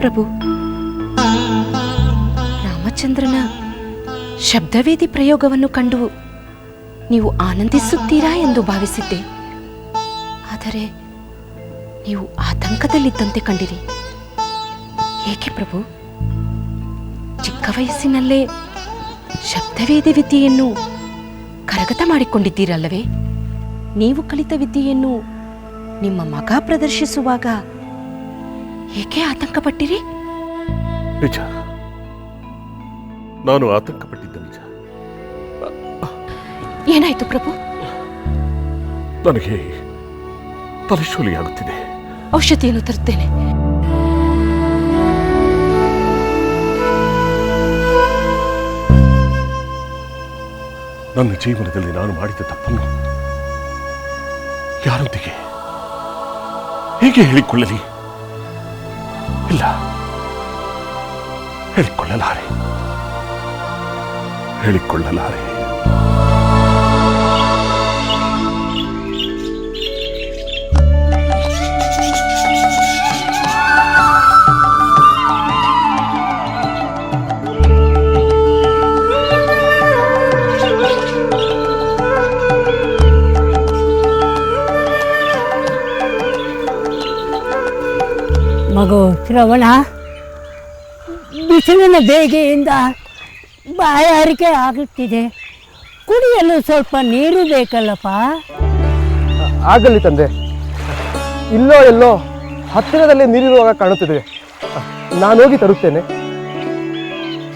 ಪ್ರಭು. ರಾಮಚಂದ್ರನ ಶಬ್ದವೇದಿ ಪ್ರಯೋಗವನ್ನು ಕಂಡು ನೀವು ಆನಂದಿಸುತ್ತೀರಾ ಎಂದು ಭಾವಿಸಿದ್ದೆ. ಆದರೆ ನೀವು ಆತಂಕದಲ್ಲಿದ್ದಂತೆ ಕಂಡಿರಿ. ಏಕೆ ಪ್ರಭು? ಚಿಕ್ಕ ವಯಸ್ಸಿನಲ್ಲೇ ಶಬ್ದವೇದಿ ವಿದ್ಯೆಯನ್ನು ಕರಗತ ಮಾಡಿಕೊಂಡಿದ್ದೀರಲ್ಲವೇ? ನೀವು ಕಲಿತ ವಿದ್ಯೆಯನ್ನು ನಿಮ್ಮ ಮಗ ಪ್ರದರ್ಶಿಸುವಾಗ ಏಕೆ ಆತಂಕ ಪಟ್ಟಿರಿ ನಿಜ. ನಾನು ಆತಂಕ ಪಟ್ಟಿದ್ದೆ ನಿಜ. ಏನಾಯ್ತು ಪ್ರಭು? ನನಗೆ ತಲೆಶೂಲಿಯಾಗುತ್ತಿದೆ. ಔಷಧಿಯನ್ನು ತರುತ್ತೇನೆ. ನನ್ನ ಜೀವನದಲ್ಲಿ ನಾನು ಮಾಡಿದ ತಪ್ಪನ್ನು ಯಾರೊಂದಿಗೆ ಹೇಗೆ ಹೇಳಿಕೊಳ್ಳಲಿ? ಇಲ್ಲ. ಹೇಳಿಕೊಳ್ಳಲಾರೆ. ಹೇಳಿಕೊಳ್ಳಲಾರೆ. ಮಗು, ಶ್ರವಣ. ಬಿಸಿಲಿನ ಬೇಗೆಯಿಂದ ಬಾಯಾರಿಕೆ ಆಗುತ್ತಿದೆ. ಕುಡಿಯಲು ಸ್ವಲ್ಪ ನೀರು ಬೇಕಲ್ಲಪ್ಪ? ಆಗಲಿ ತಂದೆ. ಇಲ್ಲೋ ಎಲ್ಲೋ ಹತ್ತಿರದಲ್ಲಿ ನೀರಿರುವಾಗ ಕಾಣುತ್ತಿದೆ. ನಾನು ಹೋಗಿ ತರುತ್ತೇನೆ.